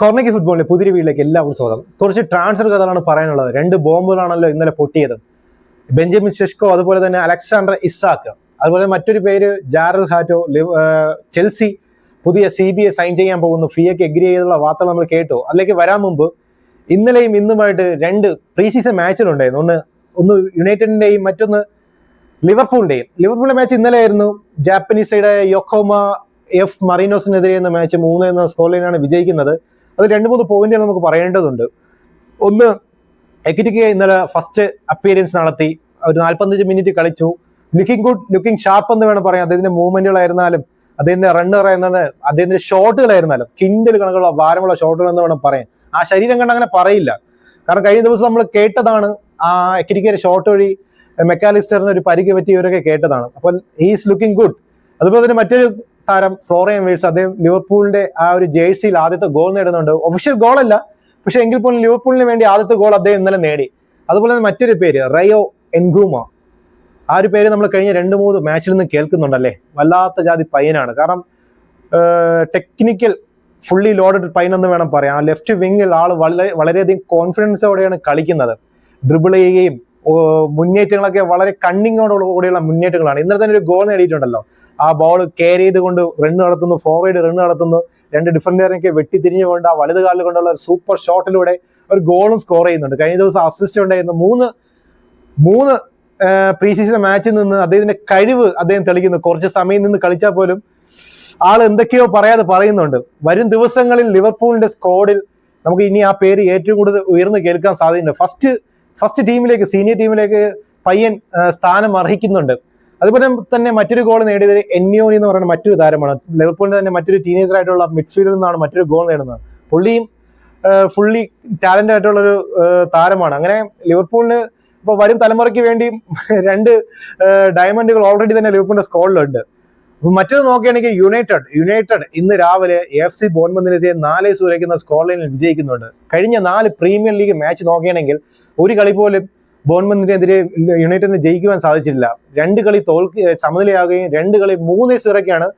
കോർണക്കി ഫുട്ബോളിന്റെ പുതിരി വീട്ടിലേക്ക് എല്ലാവർക്കും സ്വാഗതം. കുറച്ച് ട്രാൻസ്ഫർ കഥകളാണ് പറയാനുള്ളത്. രണ്ട് ബോംബുകളാണല്ലോ ഇന്നലെ പൊട്ടിയത്. ബെഞ്ചമിൻ ഷെഷ്കോ അതുപോലെ തന്നെ അലക്സാണ്ടർ ഇസാക്ക് അതുപോലെ മറ്റൊരു പേര് ജാരൽ ഹാറ്റോ ചെൽസി പുതിയ സി ബി എ സൈൻ ചെയ്യാൻ പോകുന്നു. ഫിയൊക്കെ എഗ്രി ചെയ്തുള്ള വാർത്തകൾ നമ്മൾ കേട്ടു. അതിലേക്ക് വരാൻ മുമ്പ് ഇന്നലെയും ഇന്നുമായിട്ട് രണ്ട് പ്രീ സീസൺ മാച്ചിലുണ്ടായിരുന്നു ഒന്ന് ഒന്ന് യുണൈറ്റഡിന്റെയും മറ്റൊന്ന് ലിവർപൂളിന്റെയും. ലിവർപൂളിന്റെ മാച്ച് ഇന്നലെ ആയിരുന്നു ജാപ്പനീസ് സൈഡായ യൊക്കോമ എഫ് മറീനോസിനെതിരെ എന്ന മാച്ച് മൂന്ന് എന്ന സ്കോർ ലൈനാണ് വിജയിക്കുന്നത്. അത് രണ്ട് മൂന്ന് പോയിന്റുകൾ നമുക്ക് പറയേണ്ടതുണ്ട്. ഒന്ന് എക്കിറ്റിക്ക് ഇന്നലെ ഫസ്റ്റ് അപ്പിയറൻസ് നടത്തി. ഒരു നാൽപ്പത്തഞ്ച് മിനിറ്റ് കളിച്ചു. ലുക്കിംഗ് ഗുഡ് ലുക്കിംഗ് ഷാർപ്പ് എന്ന് വേണം പറയാം അദ്ദേഹത്തിന്റെ മൂവ്മെന്റുകളായിരുന്നാലും അദ്ദേഹത്തിന്റെ റണ്ണർ ആയിരുന്നാലും അദ്ദേഹത്തിന്റെ ഷോട്ടുകളായിരുന്നാലും കിൻഡൽ കണക്കുള്ള ഭാരമുള്ള ഷോട്ടുകൾ എന്ന് വേണം പറയാൻ. ആ ശരീരം കണ്ട് അങ്ങനെ പറയില്ല. കാരണം കഴിഞ്ഞ ദിവസം നമ്മൾ കേട്ടതാണ് ആ എക്കിറ്റിക്കയുടെ ഷോട്ട് വഴി മെക്കാലിസ്റ്ററിന് ഒരു പരിക്ക് പറ്റിയവരൊക്കെ കേട്ടതാണ്. അപ്പോൾ ഈസ് ലുക്കിംഗ് ഗുഡ് അതുപോലെ തന്നെ മറ്റൊരു താരം ഫ്ലോറിയൻ വേഴ്സ് അദ്ദേഹം ലിവർപൂളിന്റെ ആ ഒരു ജേഴ്സിയിൽ ആദ്യത്തെ ഗോൾ നേടുന്നുണ്ട്. ഒഫീഷ്യൽ ഗോൾ അല്ല പക്ഷെ എങ്കിൽ പോലും ലിവർപൂളിന് വേണ്ടി ആദ്യത്തെ ഗോൾ അദ്ദേഹം ഇന്നലെ നേടി. അതുപോലെ തന്നെ മറ്റൊരു പേര് റയോ എൻഗൂമ. ആ ഒരു പേര് നമ്മൾ കഴിഞ്ഞ രണ്ട് മൂന്ന് മാച്ചിൽ നിന്ന് കേൾക്കുന്നുണ്ടല്ലേ? വല്ലാത്ത ജാതി പയ്യനാണ്. കാരണം ടെക്നിക്കൽ ഫുള്ളി ലോഡഡ് പൈൻ എന്ന് വേണം പറയാം. ആ ലെഫ്റ്റ് വിങ്ങിൽ ആൾ വളരെ വളരെയധികം കോൺഫിഡൻസോടെയാണ് കളിക്കുന്നത്. ഡ്രിബിൾ ചെയ്യുകയും മുന്നേറ്റങ്ങളൊക്കെ വളരെ കണ്ണിങ്ങോട് കൂടിയുള്ള മുന്നേറ്റങ്ങളാണ്. ഇന്നലെ തന്നെ ഒരു ഗോൾ നേടിയിട്ടുണ്ടല്ലോ. ആ ബോൾ കെയർ ചെയ്തുകൊണ്ട് റൺ നടത്തുന്നു ഫോർവേഡ് റൺ നടത്തുന്നു. രണ്ട് ഡിഫൻഡറിനൊക്കെ വെട്ടിത്തിരിഞ്ഞുകൊണ്ട് ആ വലത് കാലിൽ കൊണ്ടുള്ള ഒരു സൂപ്പർ ഷോട്ടിലൂടെ ഒരു ഗോളും സ്കോർ ചെയ്യുന്നുണ്ട്. കഴിഞ്ഞ ദിവസം അസിസ്റ്റ് ഉണ്ടായിരുന്നു. മൂന്ന് മൂന്ന് പ്രീ സീസൺ മാച്ചിൽ നിന്ന് അദ്ദേഹത്തിന്റെ കഴിവ് അദ്ദേഹം തെളിയിക്കുന്നു. കുറച്ച് സമയം നിന്ന് കളിച്ചാൽ പോലും ആൾ എന്തൊക്കെയോ പറയാതെ പറയുന്നുണ്ട്. വരും ദിവസങ്ങളിൽ ലിവർപൂളിന്റെ സ്കോഡിൽ നമുക്ക് ഇനി ആ പേര് ഏറ്റവും കൂടുതൽ ഉയർന്നു കേൾക്കാൻ സാധ്യതയുണ്ട്. ഫസ്റ്റ് ഫസ്റ്റ് ടീമിലേക്ക് സീനിയർ ടീമിലേക്ക് പയ്യൻ സ്ഥാനം അർഹിക്കുന്നുണ്ട്. അതുപോലെ തന്നെ മറ്റൊരു ഗോൾ നേടിയത് എന്യോനി എന്ന് പറയുന്ന മറ്റൊരു താരമാണ്. ലിവർപൂളിന്റെ തന്നെ മറ്റൊരു ടീനേജർ ആയിട്ടുള്ള മിഡ്ഫീൽഡിൽ നിന്നാണ് മറ്റൊരു ഗോൾ നേടുന്നത്. പുള്ളിയും ഫുള്ളി ടാലന്റ് ആയിട്ടുള്ള ഒരു താരമാണ്. അങ്ങനെ ലിവർപൂളിന് ഇപ്പോൾ വരും തലമുറയ്ക്ക് വേണ്ടി രണ്ട് ഡയമണ്ടുകൾ ഓൾറെഡി തന്നെ ലിവർപൂളിന്റെ സ്കോളിലുണ്ട് മറ്റൊന്ന് നോക്കുകയാണെങ്കിൽ യുണൈറ്റഡ് യുണൈറ്റഡ് ഇന്ന് രാവിലെ എഫ് സി ബോൺമന്തിനെതിരെ നാല് സൂര്യക്കുന്ന സ്കോർ ലൈനിൽ വിജയിക്കുന്നുണ്ട്. കഴിഞ്ഞ നാല് പ്രീമിയർ ലീഗ് മാച്ച് നോക്കുകയാണെങ്കിൽ ഒരു കളി പോലും ബോൺമന്തിനെതിരെ യുണൈറ്റഡിന് ജയിക്കുവാൻ സാധിച്ചില്ല രണ്ട് കളി തോൽക്ക് സമനിലയാകുകയും രണ്ട് കളി മൂന്നേ സീറൊക്കെയാണ്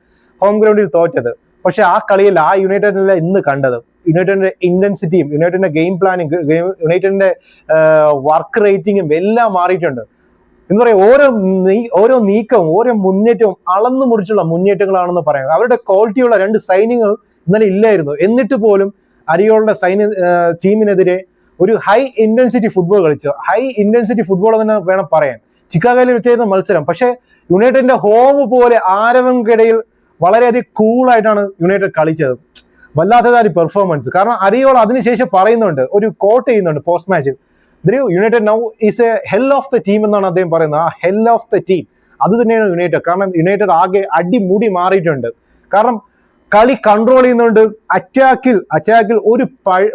ഹോം ഗ്രൗണ്ടിൽ തോറ്റത്. പക്ഷെ ആ കളിയിൽ ആ യുണൈറ്റഡിനെ ഇന്ന് കണ്ടത്. യുണൈറ്റഡിന്റെ ഇന്റൻസിറ്റിയും യുണൈറ്റഡിന്റെ ഗെയിം പ്ലാനിങ് യുണൈറ്റഡിന്റെ വർക്ക് റേറ്റിംഗും എല്ലാം മാറിയിട്ടുണ്ട്. എന്ന് പറയാം ഓരോ ഓരോ നീക്കവും ഓരോ മുന്നേറ്റവും അളന്നു മുറിച്ചുള്ള മുന്നേറ്റങ്ങളാണെന്ന് പറയാം. അവരുടെ ക്വാളിറ്റിയുള്ള രണ്ട് സൈനിങ്ങൾ ഇന്നലെ ഇല്ലായിരുന്നു. എന്നിട്ട് പോലും അരിയോളുടെ സൈന്യ ടീമിനെതിരെ ഒരു ഹൈ ഇന്റൻസിറ്റി ഫുട്ബോൾ കളിച്ചു ഹൈ ഇന്റൻസിറ്റി ഫുട്ബോൾ തന്നെ വേണം പറയാൻ. ചിക്കാഗോയിൽ വെച്ചായിരുന്ന മത്സരം. പക്ഷെ യുണൈറ്റഡിന്റെ ഹോം പോലെ ആരവങ്ങൾക്കിടയിൽ വളരെയധികം കൂളായിട്ടാണ് യുണൈറ്റഡ് കളിച്ചത്. വല്ലാത്തതായ പെർഫോമൻസ് കാരണം അറിയോൾ അതിനുശേഷം പറയുന്നുണ്ട് ഒരു കോട്ട് ചെയ്യുന്നുണ്ട് പോസ്റ്റ് മാച്ചിൽ United now is a hell of the team എന്നാണ് അദ്ദേഹം പറയുന്നത്. ആ ഹെൽ ഓഫ് ദ ടീം അത് തന്നെയാണ് യുണൈറ്റഡ്. കാരണം യുണൈറ്റഡ് ആകെ അടിമുടി മാറിയിട്ടുണ്ട്. കാരണം കളി കൺട്രോൾ ചെയ്യുന്നുണ്ട് അറ്റാക്കിൽ അറ്റാക്കിൽ ഒരു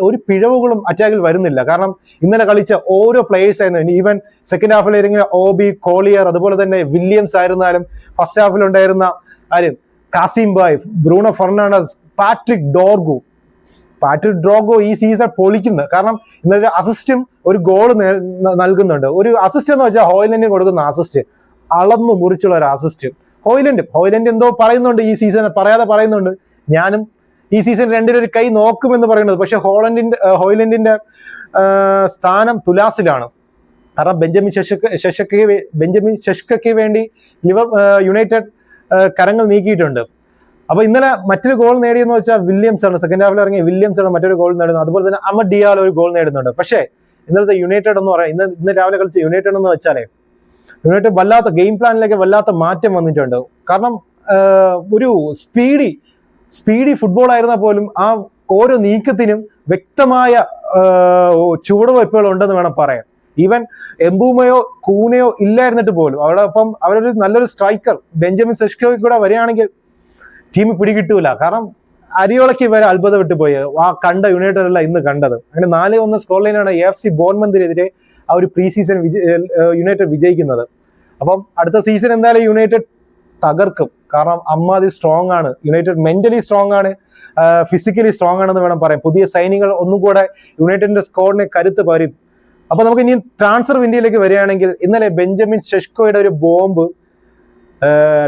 ഒരു പിഴവുകളും അറ്റാക്കിൽ വരുന്നില്ല. കാരണം ഇന്നലെ കളിച്ച ഓരോ പ്ലേയേഴ്സ് ആയിരുന്നു. ഈവൻ സെക്കൻഡ് ഹാഫിൽ ഇറങ്ങിയ ഓബി കോളിയർ അതുപോലെ തന്നെ വില്യംസ് ആയിരുന്നാലും ഫസ്റ്റ് ഹാഫിൽ ഉണ്ടായിരുന്ന ആര്? കാസിം bye Bruno Fernandes Patrick Dorgu. Patrick Dorgu ഈ സീസൺ പൊളിക്കുന്നത് കാരണം ഇന്നൊരു അസിസ്റ്റും ഒരു ഗോൾ നൽകുന്നുണ്ട്. ഒരു അസിസ്റ്റ് എന്ന് വെച്ചാൽ ഹോയിലൻഡിന് കൊടുക്കുന്ന അസിസ്റ്റ് അളന്നു മുറിച്ചുള്ള ഒരു അസിസ്റ്റ് ഹോയിലൻഡ് ഹോയിലൻഡ് എന്തോ പറയുന്നുണ്ട് ഈ സീസൺ പറയാതെ പറയുന്നുണ്ട്. ഞാനും ഈ സീസൺ രണ്ടിലൊരു കൈ നോക്കുമെന്ന് പറയുന്നത്. പക്ഷെ ഹോളൻഡിന്റെ ഹോയിലൻഡിന്റെ സ്ഥാനം തുലാസിലാണ്. കാരണം ബെഞ്ചമിൻ ശശക്ക് ശശക്ക് ബെഞ്ചമിൻ ശഷ്കയ്ക്ക് വേണ്ടി ലിവർ യുണൈറ്റഡ് കരങ്ങൾ നീക്കിയിട്ടുണ്ട്. അപ്പൊ ഇന്നലെ മറ്റൊരു ഗോൾ നേടിയെന്ന് വെച്ചാൽ വില്യംസ് ആണ് സെക്കൻഡ് ഹാഫിൽ ഇറങ്ങിയ വില്യംസ് ആണ് മറ്റൊരു ഗോൾ നേടുന്നത്. അതുപോലെ തന്നെ അമ ഡിയാൽ ഒരു ഗോൾ നേടുന്നുണ്ട്. പക്ഷേ ഇന്നലത്തെ യുണൈറ്റഡ് എന്ന് പറയാം ഇന്ന് ഇന്ന് രാവിലെ കളിച്ച യുണൈറ്റഡ് എന്ന് വെച്ചാലേ യുണൈറ്റഡ് വല്ലാത്ത ഗെയിം പ്ലാനിലേക്ക് വല്ലാത്ത മാറ്റം വന്നിട്ടുണ്ട്. കാരണം ഒരു സ്പീഡി സ്പീഡി ഫുട്ബോൾ ആയിരുന്നാൽ പോലും ആ ഓരോ നീക്കത്തിനും വ്യക്തമായ ചുവടുവയ്പ്പുകൾ ഉണ്ടെന്ന് വേണം പറയാൻ. ഈവൻ എംബൂമയോ കൂനയോ ഇല്ലായിരുന്നിട്ട് പോലും അവിടെ ഒപ്പം അവരൊരു നല്ലൊരു സ്ട്രൈക്കർ ബെഞ്ചമിൻ സെഷ്കോ കൂടെ വരികയാണെങ്കിൽ ടീം പിടികിട്ടൂല. കാരണം അരിയോളയ്ക്ക് വരെ അത്ഭുതം വിട്ടുപോയി ആ കണ്ട യുണൈറ്റഡ് അല്ല ഇന്ന് കണ്ടത്. അങ്ങനെ നാല് ഒന്ന് സ്കോർ ലൈനാണ് എഫ് സി ബോൺമന്തിനെതിരെ ആ ഒരു പ്രീ സീസൺ യുണൈറ്റഡ് വിജയിക്കുന്നത്. അപ്പം അടുത്ത സീസൺ എന്തായാലും യുണൈറ്റഡ് തകർക്കും. കാരണം അമ്മാതി സ്ട്രോങ് ആണ്. യുണൈറ്റഡ് മെന്റലി സ്ട്രോങ് ആണ്. ഫിസിക്കലി സ്ട്രോങ് ആണെന്ന് വേണം പറയാം പുതിയ സൈനികൾ ഒന്നും കൂടെ യുണൈറ്റഡിന്റെ സ്കോറിനെ കരുത്ത് പകരും. അപ്പൊ നമുക്ക് ഇനി ട്രാൻസ്ഫർ വിൻഡിയിലേക്ക് വരികയാണെങ്കിൽ ഇന്നലെ ബെഞ്ചമിൻ ഷെഷ്കോയുടെ ഒരു ബോംബ്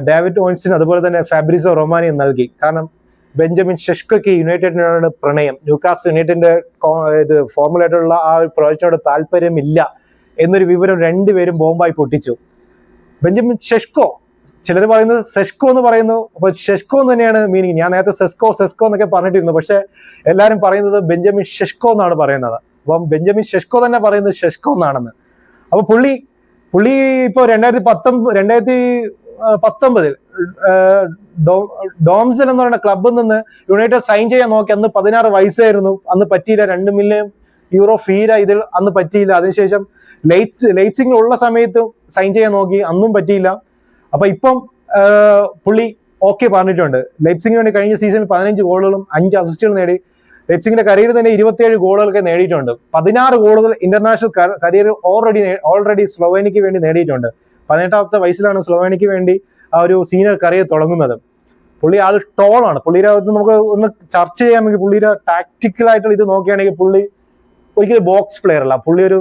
ഡേവിഡ് ഓയിൻസിന് അതുപോലെ തന്നെ ഫാബ്രിസോ റൊമാനിയും നൽകി. കാരണം ബെഞ്ചമിൻ ഷെഷ്കോയ്ക്ക് യുണൈറ്റഡിനോട് പ്രണയം. ന്യൂകാസ് യുണൈറ്റഡിന്റെ ഇത് ഫോർമുലായിട്ടുള്ള ആ ഒരു പ്രോജക്റ്റിനോട് താല്പര്യമില്ല എന്നൊരു വിവരം രണ്ടുപേരും ബോംബായി പൊട്ടിച്ചു. ബെഞ്ചമിൻ ഷെഷ്കോ ചിലർ പറയുന്നത് സെസ്കോ എന്ന് പറയുന്നു. അപ്പൊ ഷെഷ്കോ എന്ന് തന്നെയാണ് മീനിങ് ഞാൻ നേരത്തെ സെസ്കോ സെസ്കോ എന്നൊക്കെ പറഞ്ഞിട്ടിരുന്നു. പക്ഷെ എല്ലാവരും പറയുന്നത് ബെഞ്ചമിൻ ഷെഷ്കോ എന്നാണ് പറയുന്നത്. അപ്പം ബെഞ്ചമിൻ ഷെഷ്കോ തന്നെ പറയുന്നത് ഷെഷ്കോ എന്നാണെന്ന്. അപ്പൊ പുള്ളി പുള്ളി ഇപ്പോൾ രണ്ടായിരത്തി പത്തൊമ്പത് രണ്ടായിരത്തി പത്തൊമ്പതിൽ ഡോംസൺ എന്ന് പറയുന്ന ക്ലബിൽ നിന്ന് യുണൈറ്റഡ് സൈൻ ചെയ്യാൻ നോക്കി. അന്ന് പതിനാറ് വയസ്സായിരുന്നു. അന്ന് പറ്റിയില്ല. രണ്ട് മില്യൺ യൂറോ ഫീര ഇതിൽ അന്ന് പറ്റിയില്ല. അതിനുശേഷം ലൈറ്റ് ലൈറ്റ്സിംഗിൽ ഉള്ള സമയത്ത് സൈൻ ചെയ്യാൻ നോക്കി. അന്നും പറ്റിയില്ല. അപ്പൊ ഇപ്പം പുള്ളി ഓക്കെ പറഞ്ഞിട്ടുണ്ട്. ലൈപ്സിംഗിന് വേണ്ടി കഴിഞ്ഞ സീസണിൽ പതിനഞ്ച് ഗോളുകളും അഞ്ച് അസിസ്റ്റുകളും നേടി. ലൈപ്സിംഗിന്റെ കരിയറിൽ തന്നെ ഇരുപത്തിയേഴ് ഗോളുകളൊക്കെ നേടിയിട്ടുണ്ട്. പതിനാറ് ഗോളുകൾ ഇന്റർനാഷണൽ കരിയർ ഓൾറെഡി ഓൾറെഡി സ്ലോവേനിക്ക് വേണ്ടി നേടിയിട്ടുണ്ട്. പതിനെട്ടാമത്തെ വയസ്സിലാണ് സ്ലോവേനിക്ക് വേണ്ടി ആ ഒരു സീനിയർ കരിയർ തുടങ്ങുന്നത്. പുള്ളി ആൾ ടോളാണ്. പുള്ളിയുടെ അകത്ത് നമുക്ക് ഒന്ന് ചർച്ച ചെയ്യാമെങ്കിൽ പുള്ളിയുടെ ടാക്ടിക്കൽ ആയിട്ടുള്ള ഇത് നോക്കുകയാണെങ്കിൽ പുള്ളി ഒരിക്കലും ബോക്സ് പ്ലെയർ അല്ല. പുള്ളി ഒരു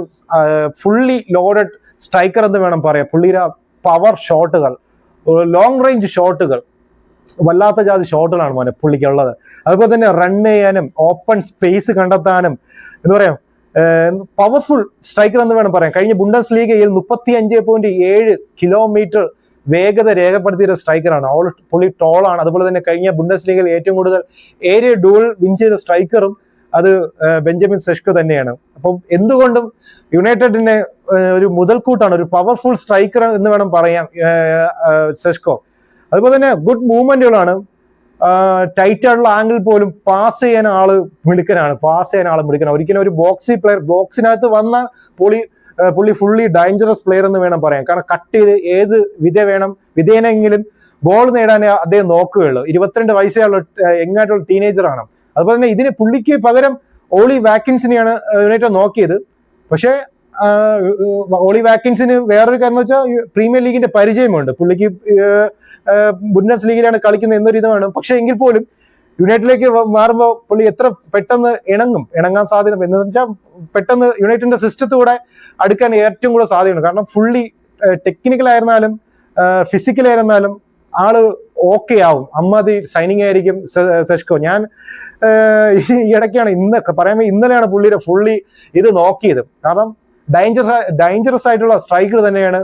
ഫുള്ളി ലോഡഡ് സ്ട്രൈക്കർ എന്ന് വേണം പറയാം പുള്ളിയുടെ പവർ ഷോട്ടുകൾ ലോങ് റേഞ്ച് ഷോട്ടുകൾ വല്ലാത്ത ജാതി ഷോട്ടുകളാണ് മോനെ പുള്ളിക്കുള്ളത്. അതുപോലെ തന്നെ റൺ ചെയ്യാനും ഓപ്പൺ സ്പേസ് കണ്ടെത്താനും എന്താ പറയാ പവർഫുൾ സ്ട്രൈക്കർ എന്ന് വേണം പറയാം കഴിഞ്ഞ ബുണ്ടസ് ലീഗയിൽ മുപ്പത്തി അഞ്ച് പോയിന്റ് ഏഴ് കിലോമീറ്റർ വേഗത രേഖപ്പെടുത്തിയ സ്ട്രൈക്കറാണ് ഓൾ പുള്ളി ടോളാണ് അതുപോലെ തന്നെ കഴിഞ്ഞ ബുണ്ടസ് ലീഗയിൽ ഏറ്റവും കൂടുതൽ ഏരിയ ഡൂൾ വിൻ ചെയ്ത സ്ട്രൈക്കറും അത് ബെഞ്ചമിൻ സെഷ്കു തന്നെയാണ്. അപ്പം എന്തുകൊണ്ടും യുണൈറ്റഡിന്റെ ഏഹ്, ഒരു മുതൽക്കൂട്ടാണ് ഒരു പവർഫുൾ സ്ട്രൈക്കർ എന്ന് വേണം പറയാം ഏഹ്, അതുപോലെ തന്നെ ഗുഡ് മൂവ്മെന്റുകളാണ് ടൈറ്റ് ആയിട്ടുള്ള ആംഗിൾ പോലും പാസ് ചെയ്യാൻ ആൾ മിടുക്കനാണ്. പാസ് ചെയ്യാൻ ആൾ മിടുക്കനാണ്. ഒരിക്കലും ഒരു ബോക്സി പ്ലെയർ ബോക്സിനകത്ത് വന്ന പുള്ളി പുള്ളി ഫുള്ളി ഡേഞ്ചറസ് പ്ലെയർ എന്ന് വേണം പറയാം കാരണം കട്ട് ചെയ്ത് ഏത് വിധ വേണം വിധേനെങ്കിലും ബോൾ നേടാനേ അദ്ദേഹം നോക്കുകയുള്ളൂ. ഇരുപത്തിരണ്ട് വയസ്സേ ഉള്ള എങ്ങായിട്ടുള്ള ടീനേജറാണ് അതുപോലെ തന്നെ ഇതിന് പുള്ളിക്ക് പകരം ഓളി വാക്കിൻസിനെയാണ് യുണൈറ്റഡ് നോക്കിയത്. പക്ഷേ ഓളി വാക്കിൻസിന് വേറൊരു കാര്യം വെച്ചാൽ പ്രീമിയർ ലീഗിന്റെ പരിചയമുണ്ട്. പുള്ളിക്ക് ബുന്നസ് ലീഗിലാണ് കളിക്കുന്നത് എന്നൊരു ഇതാണ് പക്ഷെ എങ്കിൽ പോലും യുണൈറ്റഡിലേക്ക് മാറുമ്പോൾ പുള്ളി എത്ര പെട്ടെന്ന് ഇണങ്ങും ഇണങ്ങാൻ സാധ്യത എന്ന് വെച്ചാൽ പെട്ടെന്ന് യുണൈറ്റഡിന്റെ സിസ്റ്റത്തൂടെ അടുക്കാൻ ഏറ്റവും കൂടുതൽ സാധ്യതയുണ്ട്. കാരണം ഫുള്ളി ഫിസിക്കൽ ആയിരുന്നാലും ആൾ ഓക്കെ ആവും. അമ്മാതി സൈനിങ് ആയിരിക്കും സെഷ്കോ. ഞാൻ ഈ ഇടയ്ക്കാണ് ഇന്നൊക്കെ പറയുമ്പോൾ ഇന്നലെയാണ് പുള്ളിയുടെ ഫുള്ളി ഇത് നോക്കിയത്. കാരണം ഡേഞ്ചറസ് ഡേഞ്ചറസ് ആയിട്ടുള്ള സ്ട്രൈക്കർ തന്നെയാണ്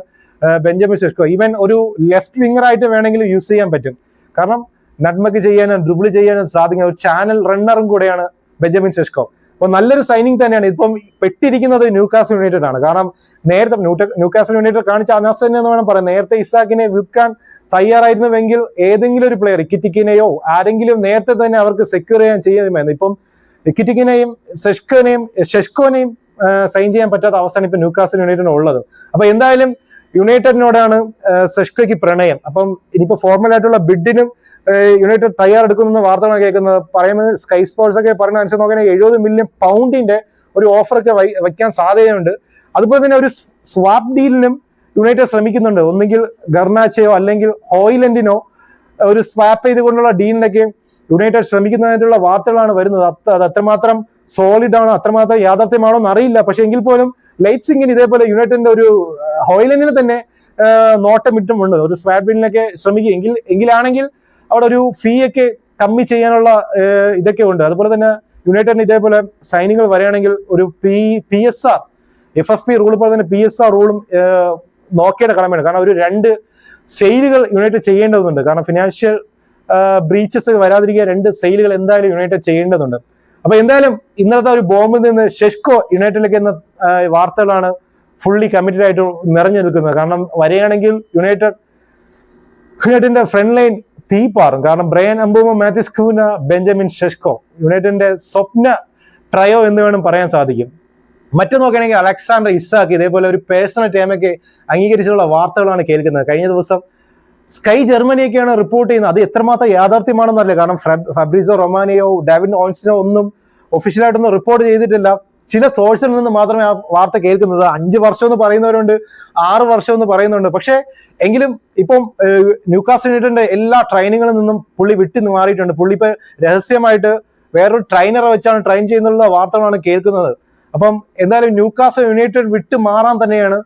ബെഞ്ചമിൻ ഷെഷ്കോ ഈവൻ ഒരു ലെഫ്റ്റ് വിങ്ങർ ആയിട്ട് വേണമെങ്കിൽ യൂസ് ചെയ്യാൻ പറ്റും. കാരണം നട്മക്ക് ചെയ്യാനും ഡ്രിബിൾ ചെയ്യാനും സാധിക്കുന്ന ഒരു ചാനൽ റണ്ണറും കൂടെയാണ് ബെഞ്ചമിൻ ഷെഷ്കോ അപ്പോൾ നല്ലൊരു സൈനിങ് തന്നെയാണ്. ഇപ്പം പെട്ടിരിക്കുന്നത് ന്യൂകാസ് യുണൈറ്റഡ് ആണ്. കാരണം നേരത്തെ ന്യൂകാസ് യുണൈറ്റഡ് കാണിച്ച അനാസ് തന്നെ എന്ന് വേണം പറയാം നേരത്തെ ഇസാക്കിനെ വിൽക്കാൻ തയ്യാറായിരുന്നുവെങ്കിൽ ഏതെങ്കിലും ഒരു പ്ലെയർ ഇക്കിറ്റിക്കിനെയോ ആരെങ്കിലും നേരത്തെ തന്നെ അവർക്ക് സെക്യൂർ ചെയ്യാൻ ചെയ്യുമായിരുന്നു. ഇപ്പം ഇക്കിറ്റിക്കിനെയും സെഷ്കോനെയും ഷെഷ്കോനെയും സൈൻ ചെയ്യാൻ പറ്റാത്ത അവസ്ഥയാണ് ഇപ്പൊ ന്യൂകാസ് യുണൈറ്റഡിന് ഉള്ളത്. അപ്പൊ എന്തായാലും യുണൈറ്റഡിനോടാണ് സെഷ്കയ്ക്ക് പ്രണയം. അപ്പം ഇനിയിപ്പോ ഫോർമൽ ആയിട്ടുള്ള ബിഡിനും യുണൈറ്റഡ് തയ്യാറെടുക്കുന്ന വാർത്തകളാണ് കേൾക്കുന്നത്. പറയുന്നത് സ്കൈ സ്പോർട്സ് ഒക്കെ പറയുന്ന അനുസരിച്ച് നോക്കുകയാണെങ്കിൽ എഴുപത് മില്യൺ പൗണ്ടിന്റെ ഒരു ഓഫറൊക്കെ വയ്ക്കാൻ സാധ്യതയുണ്ട്. അതുപോലെ തന്നെ ഒരു സ്വാപ് ഡീലിനും യുണൈറ്റഡ് ശ്രമിക്കുന്നുണ്ട്. ഒന്നുകിൽ ഗർണാച്ചയോ അല്ലെങ്കിൽ ഓയിലൻഡിനോ ഒരു സ്വാപ്പ് ചെയ്തുകൊണ്ടുള്ള ഡീലിനൊക്കെ യുണൈറ്റഡ് ശ്രമിക്കുന്നതിനുള്ള വാർത്തകളാണ് വരുന്നത്. അത് അത്രമാത്രം സോളിഡ് ആണോ. അത്രമാത്രം യാഥാർത്ഥ്യമാണോ എന്ന് അറിയില്ല. പക്ഷെ എങ്കിൽ പോലും ലൈറ്റ്സിങ്ങിന് ഇതേപോലെ യുണൈറ്റഡിന്റെ ഒരു ഹോയിലൻഡിന് തന്നെ ആ, നോട്ടമിട്ടുമുണ്ട് ഒരു സ്വാഡ്ബിനൊക്കെ ശ്രമിക്കുക. ശ്രമിക്കും എങ്കിൽ എങ്കിലാണെങ്കിൽ അവിടെ ഒരു ഫീ ഒക്കെ കമ്മി ചെയ്യാനുള്ള ഇതൊക്കെ ഉണ്ട്. അതുപോലെ തന്നെ യുണൈറ്റഡിന് ഇതേപോലെ സൈനികൾ വരികയാണെങ്കിൽ ഒരു P P S R F F P rule പോലെ തന്നെ പി എസ് ആർ റൂളും നോക്കേണ്ട കടമയാണ് കാരണം ഒരു രണ്ട് സെയിലുകൾ യുണൈറ്റഡ് ചെയ്യേണ്ടതുണ്ട്. കാരണം ഫിനാൻഷ്യൽ ബ്രീച്ചസ് വരാതിരിക്കാൻ രണ്ട് സെയിലുകൾ എന്തായാലും യുണൈറ്റഡ് ചെയ്യേണ്ടതുണ്ട്. അപ്പൊ എന്തായാലും ഇന്നലത്തെ ഒരു ബോംബിൽ നിന്ന് ഷെഷ്കോ യുണൈറ്റഡിലേക്ക് എന്ന വാർത്തകളാണ് ഫുള്ളി കമ്മിറ്റഡ് ആയിട്ട് നിറഞ്ഞു നിൽക്കുന്നത്. കാരണം വരികയാണെങ്കിൽ യുണൈറ്റഡ് യുണൈറ്റഡിന്റെ ഫ്രണ്ട് ലൈൻ തീപ്പാറും. കാരണം Bryan Mbeumo Matheus Cunha Benjamin Sesko യുണൈറ്റഡിന്റെ സ്വപ്ന ട്രയോ എന്ന് വേണം പറയാൻ സാധിക്കും. മറ്റു നോക്കുകയാണെങ്കിൽ അലക്സാണ്ടർ ഇസാക്ക് ഇതേപോലെ ഒരു പേഴ്സണൽ ടീമൊക്കെ അംഗീകരിച്ചിട്ടുള്ള വാർത്തകളാണ് കേൾക്കുന്നത്. കഴിഞ്ഞ ദിവസം സ്കൈ ജർമ്മനിയൊക്കെയാണ് റിപ്പോർട്ട് ചെയ്യുന്നത്. അത് എത്രമാത്രം യാഥാർത്ഥ്യമാണെന്നല്ല കാരണം ഫബ്രീസോ റൊമാനിയോ ഡാവിൻ ഓൺസിനോ ഒന്നും ഒഫീഷ്യലായിട്ടൊന്നും റിപ്പോർട്ട് ചെയ്തിട്ടില്ല. ചില സോഴ്സിൽ നിന്ന് മാത്രമേ ആ വാർത്ത കേൾക്കുന്നത്. അഞ്ച് വർഷം എന്ന് പറയുന്നവരുണ്ട് ആറ് വർഷം എന്ന് പറയുന്നുണ്ട് പക്ഷേ എങ്കിലും ഇപ്പം ന്യൂകാസ്റ്റ് യുണൈറ്റഡിന്റെ എല്ലാ ട്രെയിനിങ്ങളിൽ നിന്നും പുള്ളി വിട്ടു മാറിയിട്ടുണ്ട്. പുള്ളി ഇപ്പൊ രഹസ്യമായിട്ട് വേറൊരു ട്രെയിനറെ വെച്ചാണ് ട്രെയിൻ ചെയ്യുന്നുള്ള വാർത്തകളാണ് കേൾക്കുന്നത്. അപ്പം എന്തായാലും ന്യൂകാസ്റ്റ് യുണൈറ്റഡ് വിട്ട് മാറാൻ തന്നെയാണ്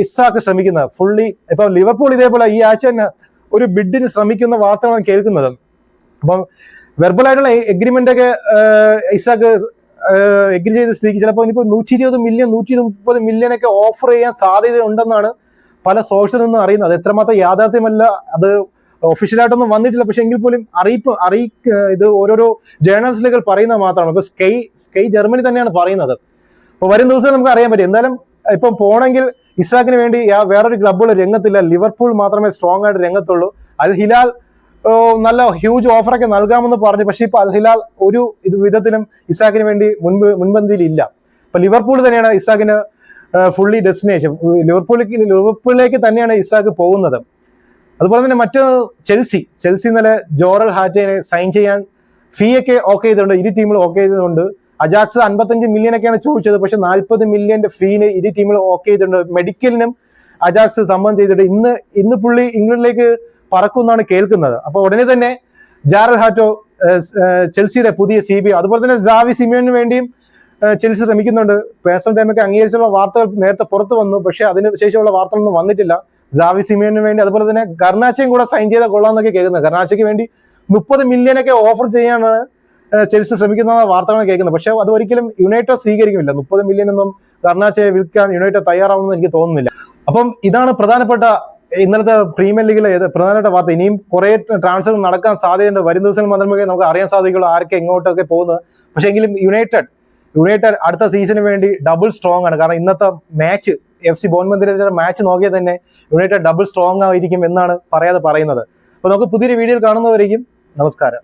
ഇസാക്ക് ശ്രമിക്കുന്നത് ഫുള്ളി ഇപ്പൊ ലിവർപൂൾ ഇതേപോലെ ഈ ആഴ്ച തന്നെ ഒരു ബിഡിന് ശ്രമിക്കുന്ന വാർത്തകളാണ് കേൾക്കുന്നത്. അപ്പം വെർബലായിട്ടുള്ള എഗ്രിമെന്റ് ഒക്കെ ഇസാക്ക് എഗ്രി ചെയ്ത സ്ഥിതിക്ക് ചിലപ്പോൾ ഇനിയിപ്പോൾ നൂറ്റി ഇരുപത് മില്യൺ നൂറ്റി മുപ്പത് മില്യൺ ഒക്കെ ഓഫർ ചെയ്യാൻ സാധ്യത ഉണ്ടെന്നാണ് പല സോഷ്യൽ നിന്നും അറിയുന്നത്. അത് എത്രമാത്രം യാഥാർത്ഥ്യമല്ല അത് ഒഫീഷ്യലായിട്ടൊന്നും വന്നിട്ടില്ല. പക്ഷെ എങ്കിൽ പോലും അറിയിപ്പ് അറിയി ഇത് ഓരോരോ ജേർണലിസ്റ്റുകൾ പറയുന്നത് മാത്രമാണ്. ഇപ്പൊ സ്കൈ സ്കൈ ജർമ്മനി തന്നെയാണ് പറയുന്നത്. അപ്പൊ വരും ദിവസം നമുക്ക് അറിയാൻ പറ്റും. എന്തായാലും ഇപ്പം പോണെങ്കിൽ ഇസാക്കിന് വേണ്ടി വേറൊരു ക്ലബ്ബുകൾ രംഗത്തില്ല. ലിവർപൂൾ മാത്രമേ സ്ട്രോങ് ആയിട്ട് രംഗത്തുള്ളൂ. അൽ ഹിലാൽ നല്ല ഹ്യൂജ് ഓഫറൊക്കെ നൽകാമെന്ന് പറഞ്ഞു. പക്ഷേ ഇപ്പൊ അൽ ഹിലാൽ ഒരു ഇത് വിധത്തിലും ഇസാക്കിന് വേണ്ടി മുൻപ് മുൻപന്തിയിലില്ല. അപ്പൊ ലിവർപൂൾ തന്നെയാണ് ഇസാക്കിന് ഫുള്ളി ഡെസ്റ്റിനേഷൻ ലിവർപൂളിലേക്ക് ലിവർപൂളിലേക്ക് തന്നെയാണ് ഇസാക്ക് പോകുന്നത്. അതുപോലെ തന്നെ മറ്റു ചെൽസി ചെൽസി ഇന്നലെ ജോറൽ ഹാറ്റേനെ സൈൻ ചെയ്യാൻ ഫീ ഒക്കെ ഓക്കെ ചെയ്തിട്ടുണ്ട്. ഇരു ടീമുകൾ ഓക്കെ ചെയ്തിട്ടുണ്ട്. അജാക്സ് അൻപത്തഞ്ച് മില്യൺ ഒക്കെയാണ് ചോദിച്ചത്. പക്ഷെ നാൽപ്പത് മില്യന്റെ ഫീന് ഇരു ടീമിൽ ഓക്കെ ചെയ്തിട്ടുണ്ട്. മെഡിക്കലിനും അജാക്സ് സമ്മതം ചെയ്തിട്ട് ഇന്ന് ഇന്ന് പുള്ളി ഇംഗ്ലണ്ടിലേക്ക് പറക്കുമെന്നാണ് കേൾക്കുന്നത്. അപ്പൊ ഉടനെ തന്നെ ജാരൽ ഹാറ്റോ ചെൽസിയുടെ പുതിയ സി ബി അതുപോലെ തന്നെ ജാവി സിമിയോന് വേണ്ടിയും ചെൽസി ശ്രമിക്കുന്നുണ്ട്. പേഴ്സണൽ ടൈമൊക്കെ അംഗീകരിച്ചുള്ള വാർത്തകൾ നേരത്തെ പുറത്തു വന്നു. പക്ഷെ അതിന് ശേഷമുള്ള വാർത്തകളൊന്നും വന്നിട്ടില്ല. ജാവി സിമിയോന് വേണ്ടി അതുപോലെ തന്നെ കർണാച്ചയും കൂടെ സൈൻ ചെയ്ത കൊള്ളാമെന്നൊക്കെ കേൾക്കുന്നത്. കർണാച്ചയ്ക്ക് വേണ്ടി മുപ്പത് മില്യൺ ഒക്കെ ഓഫർ ചെയ്യാനാണ് ചെൽസി ശ്രമിക്കുന്ന വാർത്തകളാണ് കേൾക്കുന്നത്. പക്ഷെ അത് ഒരിക്കലും യുണൈറ്റഡ് സ്വീകരിക്കുന്നില്ല. മുപ്പത് മില്യൺ ഒന്നും കർണാച്ചയെ വിൽക്കാൻ യുണൈറ്റഡ് തയ്യാറാവുമെന്ന് എനിക്ക് തോന്നുന്നില്ല. അപ്പം ഇതാണ് പ്രധാനപ്പെട്ട ഇന്നലത്തെ പ്രീമിയർ ലീഗിലെ പ്രധാനപ്പെട്ട വാർത്ത. ഇനിയും കുറെ ട്രാൻസ്ഫർ നടക്കാൻ സാധ്യതയുണ്ട്. വരും ദിവസങ്ങൾ മാത്രമേ നമുക്ക് അറിയാൻ സാധിക്കുള്ളൂ ആരൊക്കെ എങ്ങോട്ടൊക്കെ പോകുന്നത്. പക്ഷെ എങ്കിലും യുണൈറ്റഡ് യുണൈറ്റഡ് അടുത്ത സീസണിന് വേണ്ടി ഡബിൾ സ്ട്രോങ് ആണ്. കാരണം ഇന്നത്തെ മാച്ച് എഫ് സി ബോൺമെന്തിനെതിരെ മാച്ച് നോക്കിയാൽ തന്നെ യുണൈറ്റഡ് ഡബിൾ സ്ട്രോങ് ആയിരിക്കും എന്നാണ് പറയാതെ പറയുന്നത്. അപ്പൊ നമുക്ക് പുതിയൊരു വീഡിയോയിൽ കാണുന്നവരേക്കും നമസ്കാരം.